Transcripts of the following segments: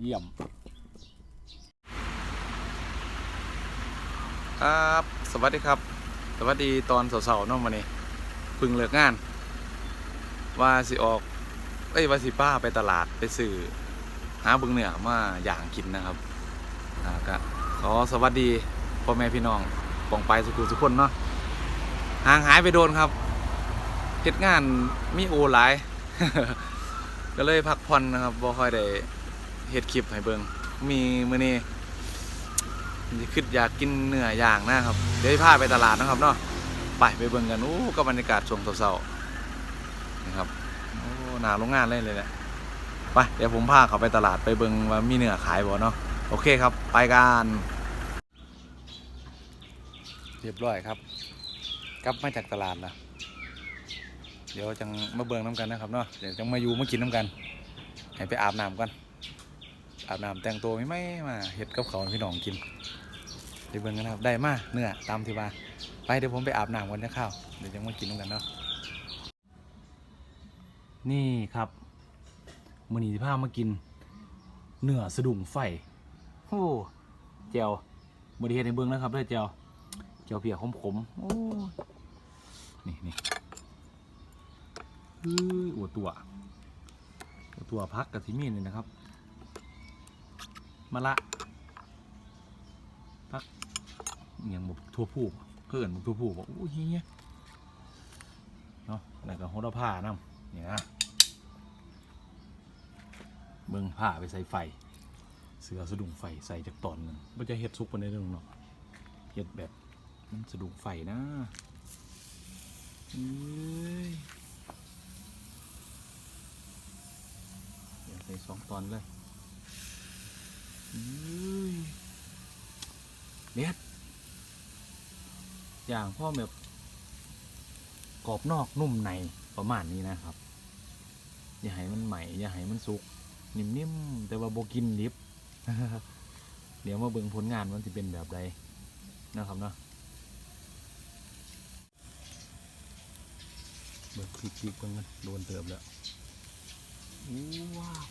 เยี่ยม ครับ สวัสดีครับ สวัสดีตอนเสาร์ๆเนาะวันนี้พึ่งเลิกงาน ว่าสิออก เอ้ยว่าสิป้าไปตลาดไปซื้อหาบึงเหนือมาอย่างกินนะครับอ่าก็ขอสวัสดีพ่อแม่พี่น้องปองไปสุขุสุคนเนาะห่างหายไปโดนครับเฮ็ดงานมีโอหลาย ก็เลยพักผ่อนนะครับบ่ค่อยได้ เฮ็ดคลิปให้เบิงมีมื้อนี้คิดอยากกินเนื้อย่างนะครับ เดี๋ยวพาไปตลาดนะครับเนาะไปไปเบิ่งกันโอ้ก็บรรยากาศช่วงเช้าๆนะครับโอ้หนาโรงงานเลยเลยแหละไปเดี๋ยวผมพาเขาไปตลาดไปเบิ่งว่ามีเนื้อขายบ่เนาะโอเคครับ ไปกันเรียบร้อยครับ กลับมาจากตลาดแล้วเดี๋ยวจังมาเบิ่งน้ำกันนะครับเนาะเดี๋ยวจังมาอยู่มากินน้ำกัน ให้ไปอาบน้ำก่อน อาบน้ำแต่งตัวไม่ไม่มาเฮ็ดกับเขาพี่น้องกินเดี๋ยวเบิ่งกันนะครับได้มาเนื้อตามที่ว่าไปเดี๋ยวผมไปอาบน้ำก่อนจะข้าวเดี๋ยวจังมากินน้ำกันเนาะนี่ครับมื้อนี้ที่พามากิน เนื้อสะดุ้งไฟโอ้เจียวบไดเฮ็ดให้เบิ่งนะครับเด้อเจียวเจียวเปียกขมๆโอ้นี่นี่อืออวตัวอัวตัวพักกับที่มีนี่นะครับ มะละพักอย่างบกทั่วผู้เพื่อนบกทั่วผู้บอกอู้ยเฮียเนาะแล้วก็โหระพาน้ำเนี่ยนะเบิ่งผ้าไปใส่ไฟ เสือสะดุ้งไฟใส่จากตอนนึงมันจะเฮ็ดซุกไปในเรื่องเนาะเฮ็ดแบบมันสะดุ้งไฟนะเอ้ยใส่สองตอนเลย เด็ดอย่างพ่อแบบกรอบนอกนุ่มในประมาณนี้นะครับ อย่าให้มันใหม่อย่าให้มันสุก นิ่มๆแต่ว่าโบกินดิบ เดี๋ยวมาเบิ่งผลงานมันจะเป็นแบบใดนะครับเนาะเบิ่งพริกๆกันโดนเติมแล้วว้าว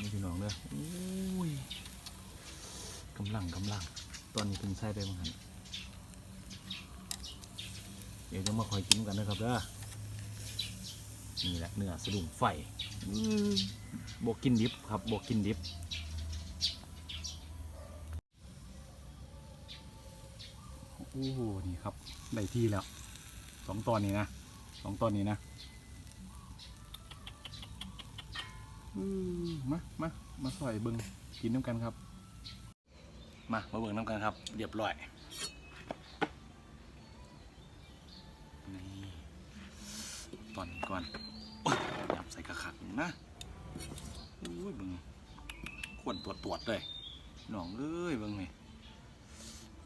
นี่พี่น้องเด้ออุ้ยกำลังกำลัง ตอนนี้ถึงใส่ได้มั้งหันเดี๋ยวจะมาคอยกินกันนะครับเด้อนี่แหละเนื้อสะดุ้งไส้บวกกินดิบครับบวกกินดิบโอ้โหนี่ครับได้ที่แล้วสองตอนนี้นะสองตอนนี้นะ มามามาสอยเบิงกินน้ำกันครับ มามาเบิงน้ำกันครับ เรียบร้อยนี่ตอนก่อนอยับใส่กระขักนะอุ้ยเบิงขวนตรวจตรวจเลยหนองเอ้ยเบิงนี่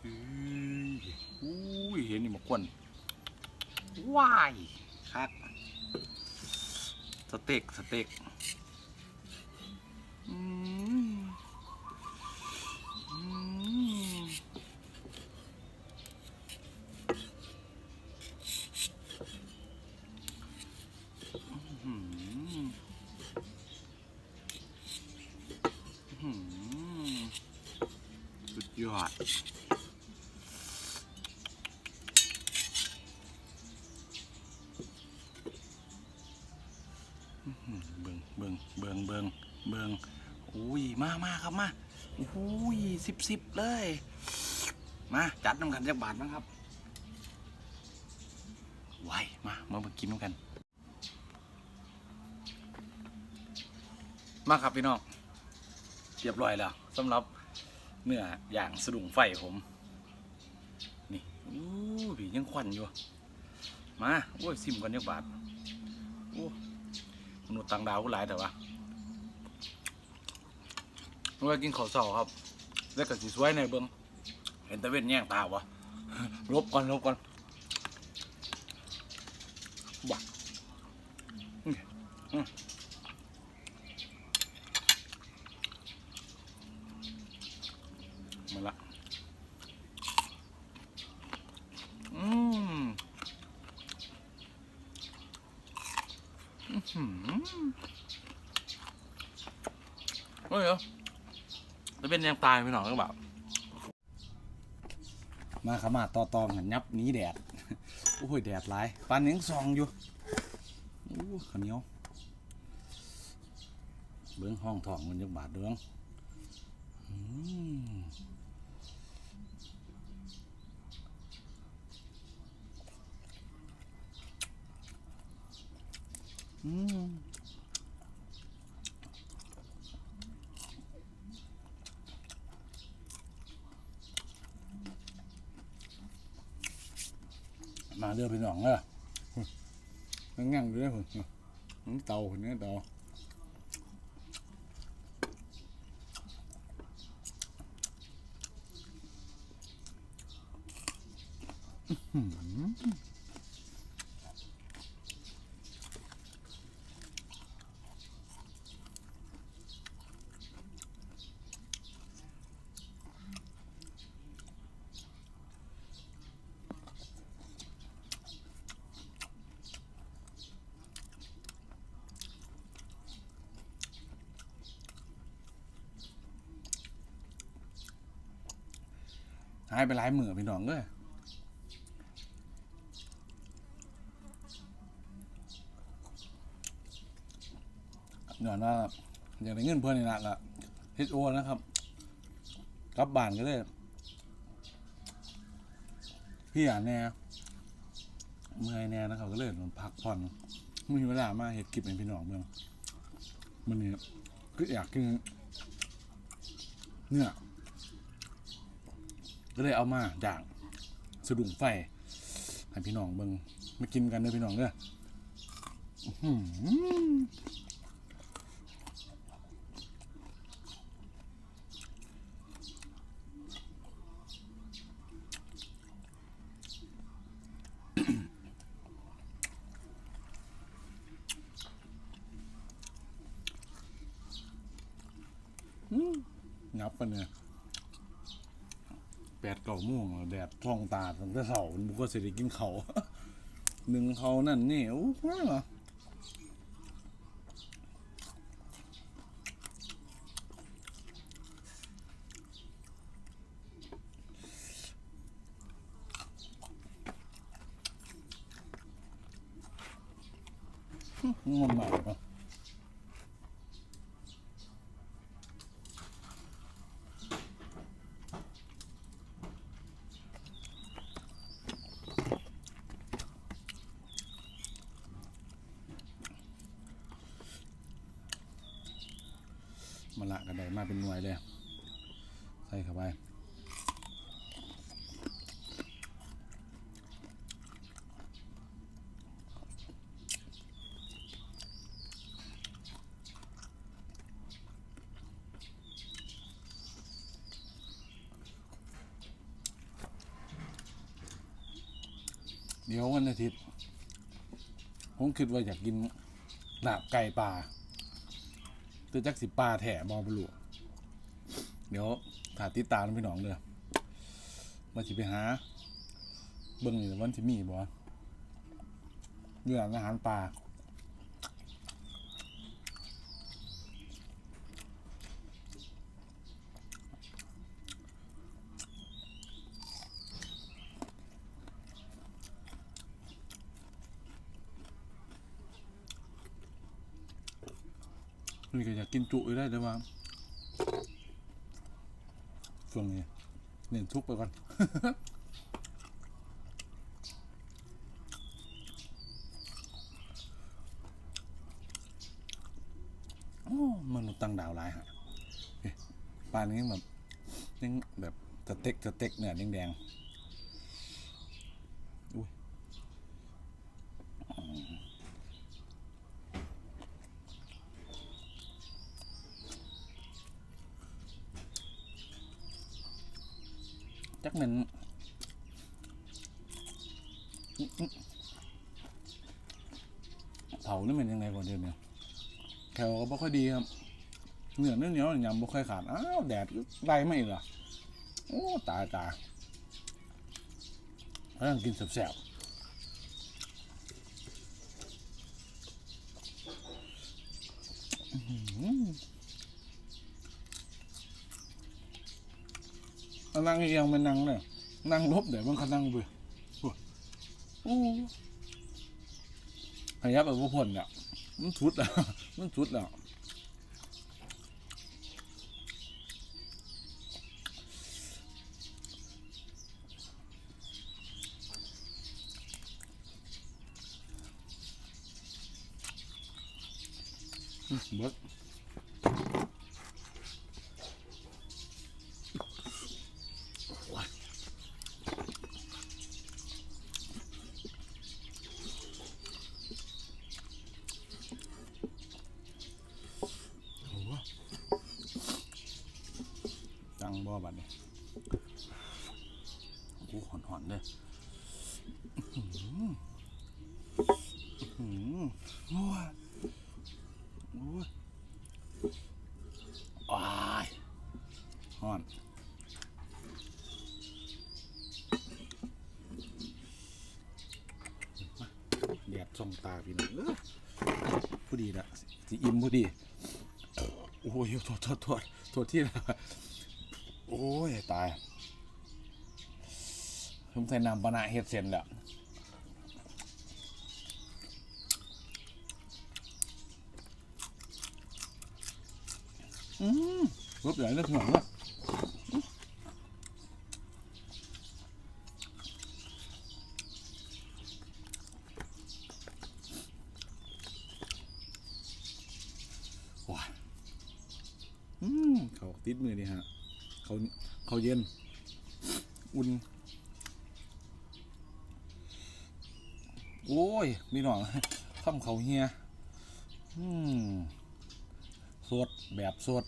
อุ้ยอุ้ยเห็นนี่มาขวนว้ายคักสเต็กสเต็ก อืมอืมอื้อหืออื้อหือสุดย อดอื้อหือเบิงเบิงเบิงเบิงเบิงอุ้ย มามาครับมาอุ้ยสิบสิบเลย มาจัดน้ำกันจักบาทมั้งครับไว้มา มามากินน้ำกัน มาครับพี่น้องเรียบร้อยแล้วสำหรับ เนื้ออย่างสะดุ้งไฟผม นี่อู้ผียังควันอยู่ มาโอ้ยซิมกันจักบาดโอ้มนุษย์ต่างดาวก็หลายแต่ว่าเมื่อกินข้าวเสาครับ แล้วก็สีสวยในเบื้องเห็นตะเวนแย่งตาวะลบก่อนลบก่อนบ้าอืมอืมมาละอืมอื้อหือ เฮ้ยเหรอจะเป็นยังตายไปหน่อยก็แบบมาขมาต่อตองหันยับหนี้แดด โอ้ยแดดหลายปานยังซองอยู่โอ้ข้าวเนียวเบื้องห้องทองมันยังบาดเดืองอืม มาเด้อพี่น้องเด้อนั่งงั่งอยู่ด้อผมนี่เตาคนนี้เตาอื้อ หายไปหลายมือพี่น้องเด้อเดี๋ยวว่าอย่ากได้เงินเพื่อนนี่ละละเฮดโอนะครับกลับบ้านก็เลยพี่อ่านแน่เมื่อยแน่นะครับก็เลยมันพักผ่อนไม่มีเวลามาเห็ดกิบเป็นพี่น้องเมืองมันนี่ก็อยากกินเนื้อ ก็เลยเอามาด่างสะดุ้งไฟให้พี่น้องเบิงมากินกันเด้อพี่น้องเด้อหืองับปะเนี่ย แปดเก่าโมงแล้วแดดท่องตาตั้งแต่เสาร์มันก็เสร็จกินเขาว หนึ่งเขานั่นนี่โอ้โหเหรองอนมากเลยปะมาละกันได้มา เป็นหน่วยเลย ใส่เข้าไปเดี๋ยววันอาทิตย์ ผมคิดว่าอยากกินลาบไก่ป่าตัวจักสิปลาแถบอบลู เดี๋ยวถาติดตามพี่น้องเลยมาสิไปหา เบิ่งอยู่วันที่มีบ่เรื่องอาหารป่านี่ก็อยากกินจุอยู่ได้แต่ว่า ช่วงนี้เน้นทุกไปก่อนโอ้มนุษย์ตั้งดาวร้ายฮะปลานี้แบบยังแบบสเต็กสเต็กเนื้อแดงๆ จักเหม็นอื้ออื้อเผานี่เป็นยังไงก่อนเดี๋ยวนี้แถวก็บ่ค่อยดีครับเหนื้อเนื้อเหนียวยำบ่ค่อยขาดอ้าวแดดไล่ไม่เหรอโอ้ตายตายเพราะยังกินแสบๆอื้อหือ นั่งเอียงมันนั่งเลยนั่งลบเดี๋ยวมันขนั่งไปโอ้โอ้พยับเอาพวกพ่นอะมันชุดอะมันชุดอะอืมเบิด จังบ่บัดนี้โอ้โหหอนๆเลยอื้อหืออื้อหือ โอ้ยโอ้ยอ้ายหอนแดดส่องตาพี่น้องเอ้ยผู้ดีละสิอิ่มผู้ดี โอ้ยโทษโทษโทษโทษที่ละโอ้ย ตายผมใส่น้ำปนะเฮ็ดเสร็จแล้ว รบใหญ่เลยถึงหนังละว้าอืมเขาติดมือดีฮะ เขาเขาเย็น อุ่น โอ้ย มีหน่องทำเขาเฮีย อืม สดแบบสด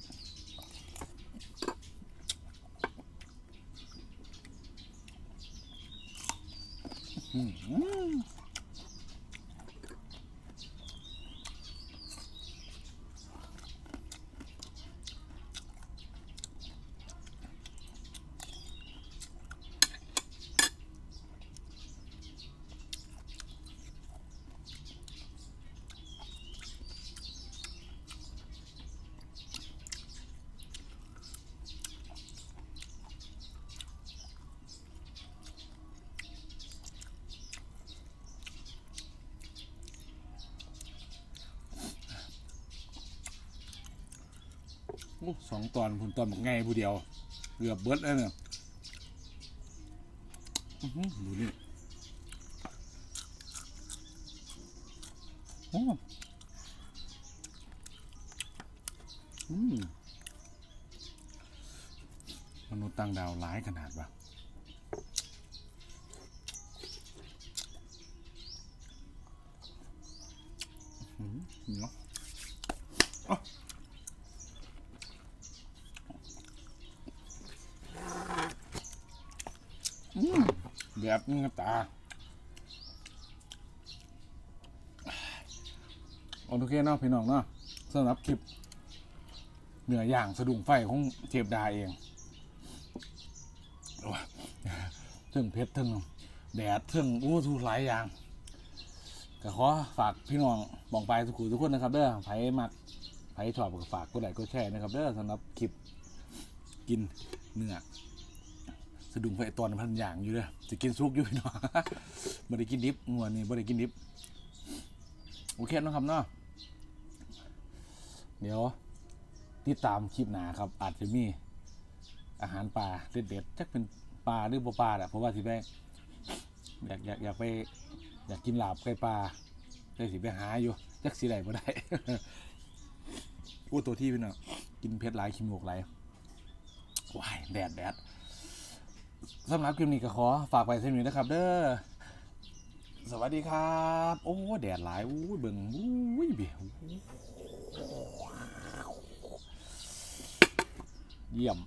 อืม อ้สองตอนผมตอนบอกไงผู้เดียวเกือบเบิดแล้วเนี่ยอื้อหือดูนี่โอ้อืมมนุษย์ต่างดาวร้ายขนาดวะอื้อหือเนาะอ๋อ แบบนี้ครับตาโอเคเนาะพี่น้องเนาะสำหรับคลิปเหนือย่างสะดุ้งไฟของเทพดาเองโอ้ยเทิงเพชรเทิงแดดเทิงอู้ทุหลายอย่างก็ขอฝากพี่น้องบองไปทุกคนทุกคนนะครับเด้อไผมักไผชอบก็ฝากกดไลค์กดแชร์นะครับเด้อสำหรับคลิปกินเนื้อ สะดุ้งไฟตอนพันอย่างอยู่เลยจะกินซุกอยู่พี่น้อไม่ได้กินดิบงวนนี่ไม่ได้กินดิบโอเคนะครับเนาะเดี๋ยวติดตามคลิปหนาครับ อาจจะมีอาหารป่าเด็ดๆจักเป็นปลาหรือบ่ปลาแหละเพราะว่าสิไปอยากอยากอยากไปอยากกินหลาบไก่ปลาเลยสิไปหาอยู่จักสิได้บ่ได้อู้ตัวที่พี่น้องกินเผ็ดหลายขี้มูกไหลว้ายแดดแดด สำหรับคลิปนี้ก็ขอฝากไปเท่นี้นะครับ เด้อสวัสดีครับ โอ้แดดหลายอู้ยเบิ่งอู้ยเบี้ยเยี่ยม